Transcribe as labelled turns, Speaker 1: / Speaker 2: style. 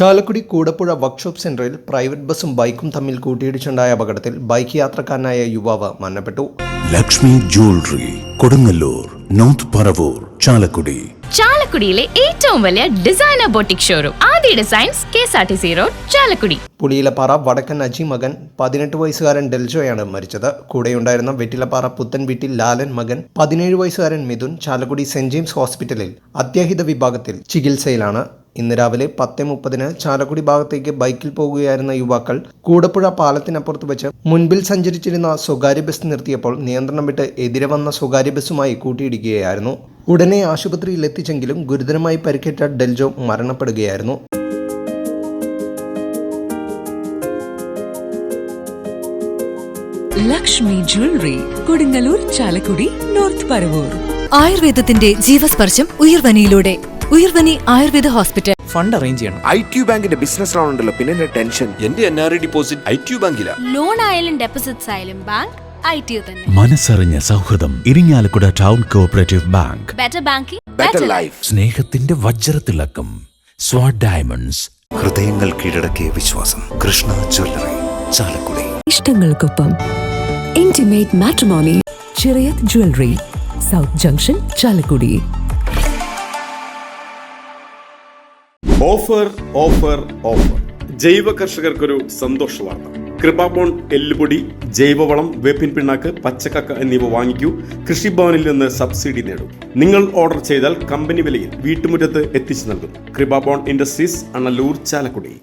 Speaker 1: Chalakudy Koodappuzha workshop സെന്ററിൽ private ബസ്സും ബൈക്കും തമ്മിൽ കൂട്ടിയിടിച്ചുണ്ടായ അപകടത്തിൽ ബൈക്ക് യാത്രക്കാരനായ യുവാവ് മരണപ്പെട്ടു.
Speaker 2: Lakshmi jewellery Kodungallur north Paravur Chalakudy.
Speaker 3: ചാലക്കുടിയിലെ ഏറ്റവും വലിയ designer boutique showroom Aadya designs K S R T C road Chalakudy.
Speaker 1: Puliyilappara Vadakkan Aji മകൻ പതിനെട്ട് വയസ്സുകാരൻ ഡെൽജോയാണ് മരിച്ചത്. കൂടെയുണ്ടായിരുന്ന വെറ്റിലപ്പാറ പുത്തൻ വീട്ടിൽ ലാലൻ മകൻ പതിനേഴ് വയസ്സുകാരൻ മിഥുൻ ചാലക്കുടി സെന്റ് ജെയിംസ് ഹോസ്പിറ്റലിൽ അത്യാഹിത വിഭാഗത്തിൽ ചികിത്സയിലാണ്. ഇന്ന് രാവിലെ പത്ത് മുപ്പതിന് ചാലക്കുടി ഭാഗത്തേക്ക് ബൈക്കിൽ പോകുകയായിരുന്ന യുവാക്കൾ കൂടപ്പുഴ പാലത്തിനപ്പുറത്ത് വെച്ച് മുൻപിൽ സഞ്ചരിച്ചിരുന്ന സ്വകാര്യ ബസ് നിർത്തിയപ്പോൾ നിയന്ത്രണം വിട്ട് എതിരെ വന്ന സ്വകാര്യ ബസ്സുമായി കൂട്ടിയിടിക്കുകയായിരുന്നു. ഉടനെ ആശുപത്രിയിൽ എത്തിച്ചെങ്കിലും ഗുരുതരമായി പരിക്കേറ്റ Deljo മരണപ്പെടുകയായിരുന്നു.
Speaker 4: Lakshmi jewellery Kodungallur Chalakudy north Paravur.
Speaker 5: ആയുർവേദത്തിന്റെ ജീവസ്പർശം ഉയർവനിയിലൂടെ. Uyarvani Ayurveda hospital.
Speaker 6: Fund arrange ചെയ്യണം.
Speaker 7: ഐ ടി ബാങ്കിന്റെ ബിസിനസ് ലോൺ ഉണ്ടല്ലോ പിന്നെ എന്റെ ടെൻഷൻ.
Speaker 8: എന്റെ N R I deposit I T ബാങ്കില.
Speaker 9: Loan ആയാലും ഡെപ്പോസിറ്റ്സ് ആയാലും ബാങ്ക്
Speaker 2: മനസ്സറിഞ്ഞ സൗഹൃദം Irinjalakuda town cooperative bank.
Speaker 9: Better banking
Speaker 7: better life
Speaker 2: സ്നേഹത്തിന്റെ വജ്രത്തിളക്കം സ്വാഡ് ഡയമണ്ട്സ്.
Speaker 10: ഹൃദയങ്ങൾ കീഴടക്കിയ വിശ്വാസം. കൃഷ്ണ ജ്വല്ലറി ചാലക്കുടി.
Speaker 4: ഇഷ്ടങ്ങൾക്കൊപ്പം ഇന്റിമേറ്റ് മാട്രിമോണി ചെറിയ jewellery south junction Chalakudy.
Speaker 11: Offer offer offer. ജൈവ കർഷകർക്കൊരു സന്തോഷ വാർത്ത. കൃപാബോൺ എല്ലുപൊടി ജൈവവളം വേപ്പിൻ പിണ്ണാക്ക് പച്ചക്കക്ക എന്നിവ വാങ്ങിക്കൂ. കൃഷിഭവനിൽ നിന്ന് സബ്സിഡി നേടും. നിങ്ങൾ ഓർഡർ ചെയ്താൽ കമ്പനി വിലയിൽ വീട്ടുമുറ്റത്ത് എത്തിച്ചു നൽകും. കൃപാബോൺ ഇൻഡസ്ട്രീസ് അണലൂർ ചാലക്കുടി.